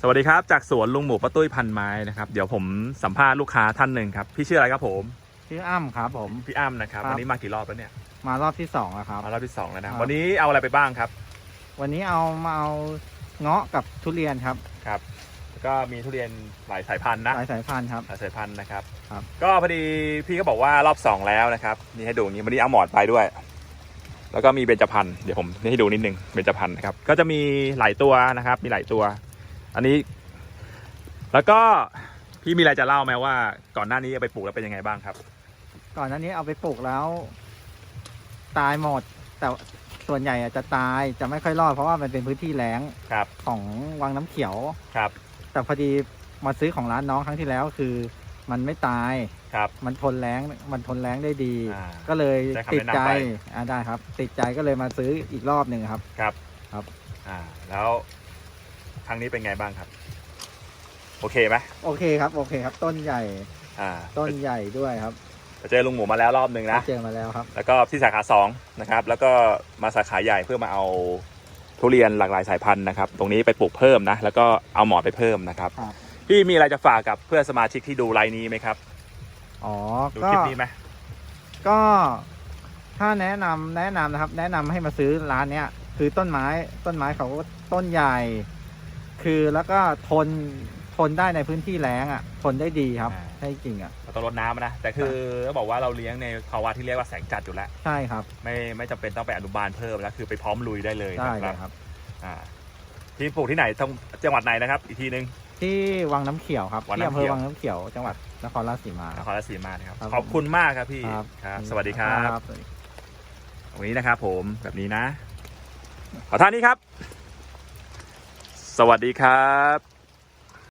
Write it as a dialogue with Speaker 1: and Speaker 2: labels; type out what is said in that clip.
Speaker 1: สวัสดีครับ จากสวนลุงหมูป้าตุ้ยพันไม้นะครับเดี๋ยวผมสัมภาษณ์ลูกค้าท่านหนึ่งครับพี่ชื่ออะไรครับผม
Speaker 2: ชื่ออ้ำครับผม
Speaker 1: พี่อ้ำนะครับ
Speaker 2: ครับ
Speaker 1: วันนี้มากี่รอบแล้วเนี่ย
Speaker 2: มารอบที่สองแล้วครับ
Speaker 1: มารอบที่สองแล้วนะครับวันนี้เอาอะไรไปบ้างครับ
Speaker 2: วันนี้เอามาเอาเงาะกับทุเรียนครับ
Speaker 1: ครับแล้วก็มีทุเรียนหลายสายพันธุ์นะ
Speaker 2: หลายสายพันธุ์ครับ
Speaker 1: หลายสายพันธุ์นะครับ
Speaker 2: ครับ
Speaker 1: ก็พอดีพี่ก็บอกว่ารอบสองแล้วนะครับนี่ให้ดูอย่างนี้วันนี้เอาหมอนไปด้วย แล้วก็มีเบญจพรรณเดี๋ยวผมให้ดูนิดนึงเบญจพรรณนะครับก็จะมีหลายตัวนะครับมีหลายตัว อันนี้ แล้วก็พี่มีอะไรจะเล่าไหมว่า ก่อนหน้านี้เอาไปปลูกแล้วเป็นยังไงบ้างครับ
Speaker 2: ก่อนหน้านี้เอาไปปลูกแล้ว ตายหมด แต่ส่วนใหญ่อะจะตายจะไม่ค่อยรอดเพราะว่ามันเป็นพื้นที่แล้ง
Speaker 1: ครับ
Speaker 2: ของวังน้ำเขียว
Speaker 1: ครับ
Speaker 2: แต่พอดีมาซื้อของร้านน้องครั้งที่แล้วคือ มันไม่ตาย
Speaker 1: ครับ
Speaker 2: มันทนแรงมันทนแรงได้ดี
Speaker 1: อ่า
Speaker 2: ก็เลย
Speaker 1: ได้คำ
Speaker 2: ติด
Speaker 1: แนะนำ
Speaker 2: ใจ
Speaker 1: ไป
Speaker 2: อ่าได้ครับ ติดใจก็เลยมาซื้ออีกรอบหนึ่งครับ
Speaker 1: ครับ
Speaker 2: ครับ
Speaker 1: อ่า แล้ว ครั้งนี้เป็นไงบ้างครับ โอเคไหม
Speaker 2: โอเคครับ โอเคครับ ต้นใหญ่
Speaker 1: อ่า
Speaker 2: ต้นใหญ่ด้วยครับ
Speaker 1: ไปเจอลุงหมูมาแล้วรอบหนึ่งนะ
Speaker 2: เจอมาแล้วครับ
Speaker 1: แล้วก็ที่สาขาสองนะครับ แล้วก็มาสาขาใหญ่เพื่อมาเอาทุเรียนหลากหลายสายพันธุ์นะครับ ตรงนี้ไปปลูกเพิ่มนะ แล้วก็เอาหมอนไปเพิ่มนะครับ
Speaker 2: ครับ
Speaker 1: พี่มีอะไรจะฝากกับเพื่อนสมาชิกที่ดูไลน์นี้ไหมครับ
Speaker 2: อ๋อ
Speaker 1: ดู
Speaker 2: ก็
Speaker 1: คลิปนี้ไหม
Speaker 2: ก็ถ้าแนะนำแนะนำนะครับ แนะนำให้มาซื้อร้านเนี้ย คือต้นไม้ต้นไม้เขาต้นใหญ่ คือแล้วก็ทนทนได้ในพื้นที่แล้งอะ ทนได้ดีครับใช่จริงอะ
Speaker 1: เราต้องรดน้ำนะ แต่คือต้องบอกว่าเราเลี้ยงในภาวะที่เรียกว่าแสงจัดอยู่แล้ว
Speaker 2: ใช่ครับ
Speaker 1: ไม่ไม่จำเป็นต้องไปอนุบาลเพิ่มแล้วคือไปพร้อมลุยได้เลย
Speaker 2: ได้
Speaker 1: นะ
Speaker 2: เลยครับ
Speaker 1: อ่าที่ปลูกที่ไหนต้องจังหวัดไหนนะครับ อีกทีนึง
Speaker 2: ที่วังน้ำเขียวครับ
Speaker 1: วัง
Speaker 2: ที่
Speaker 1: น้ำ
Speaker 2: อำ
Speaker 1: เขี
Speaker 2: เภ
Speaker 1: ยว
Speaker 2: อวังน้ำเขียวจังหวัดนครราชสีมา นค
Speaker 1: ครับรราชสีมานะครับ
Speaker 2: ครับ
Speaker 1: ขอบคุณมากครับพี่
Speaker 2: ครับ
Speaker 1: ครับสวัสดีครับ
Speaker 2: สวัสดี
Speaker 1: ตรงนี้นะครับผมแบบนี้นะ ขอท่านนี้ครับ สวัสดีครับ